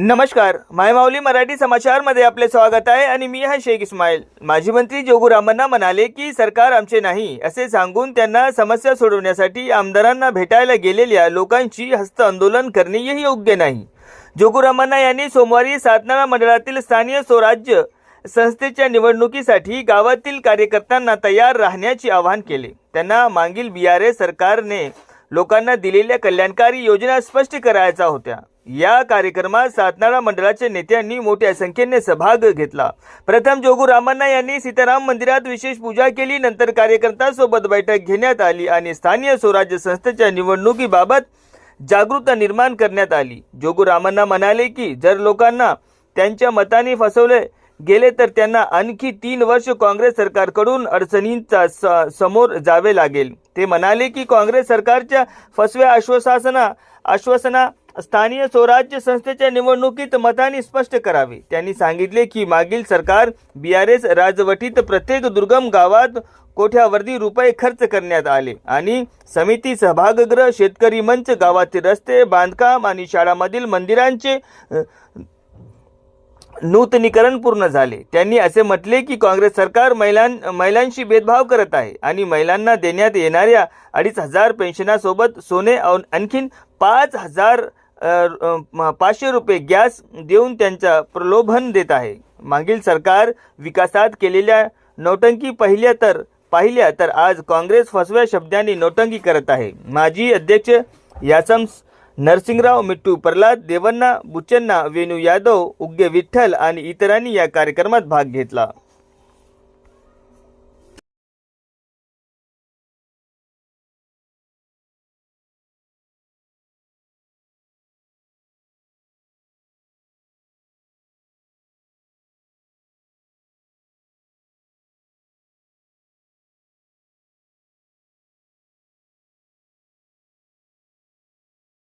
नमस्कार मायमाऊली मराठी समाचारमध्ये आपले स्वागत आहे आणि मी आहे शेख इस्माईल. माजी मंत्री जोगुरामांना म्हणाले की सरकार आमचे नाही असे सांगून त्यांना समस्या सोडवण्यासाठी आमदारांना भेटायला गेलेल्या लोकांची हस्त आंदोलन करणेही योग्य नाही. जोगुरामांना यांनी सोमवारी सातनाळा मंडळातील स्थानीय स्वराज्य संस्थेच्या निवडणुकीसाठी गावातील कार्यकर्त्यांना तयार राहण्याचे आवाहन केले. त्यांना मागील बी आर एस सरकारने लोकांना दिलेल्या कल्याणकारी योजना स्पष्ट करायच्या होत्या. या कार्यक्रमात सातनाळा मंडळाच्या नेत्यांनी मोठ्या संख्येने सहभाग घेतला. प्रथम जोगू रामण्णा यांनी सीताराम मंदिरात विशेष पूजा केली नंतर कार्यकर्त्यांसोबत बैठक घेण्यात आली आणि स्थानीय स्वराज्य संस्थेच्या निवडणुकीबाबत जागरूकता निर्माण करण्यात आली. जोगू रामण्णा म्हणाले की जर लोकांना त्यांच्या मताने फसवले गेले तर त्यांना आणखी तीन वर्ष काँग्रेस सरकारकडून अडचणींचा स- समोर जावे लागेल. ते म्हणाले की काँग्रेस सरकारच्या फसव्या आश्वासना आश्वासना स्थानीय स्वराज्य संस्थेच्या निवडणुकीत मताने स्पष्ट करावे. त्यांनी सांगितले की मागील सरकार बी आर एस राजवटीत प्रत्येक दुर्गम गावात कोट्यावधी रुपये खर्च करण्यात आले आणि समिती सभागृह शेतकरी मंच गावातील रस्ते बांधकाम आणि शाळामधील मंदिरांचे नूतनीकरण पूर्ण झाले. त्यांनी असे म्हटले की काँग्रेस सरकार महिलां महिलांशी भेदभाव करत आहे आणि महिलांना देण्यात येणाऱ्या अडीच हजार पेन्शनासोबत सोने आणखीन पाच हजार पाचशे रुपये गॅस देऊन त्यांचा प्रलोभन देत आहे. मागील सरकार विकासात केलेल्या नौटंकी पहिल्या तर पाहिल्या तर आज काँग्रेस फसव्या शब्दांनी नौटंकी करत आहे. माजी अध्यक्ष यासम नरसिंगराव मिट्टू प्रल्हाद देवन्ना बुच्चण्णा वेणू यादव उग्गे विठ्ठल आणि इतरांनी या कार्यक्रमात भाग घेतला.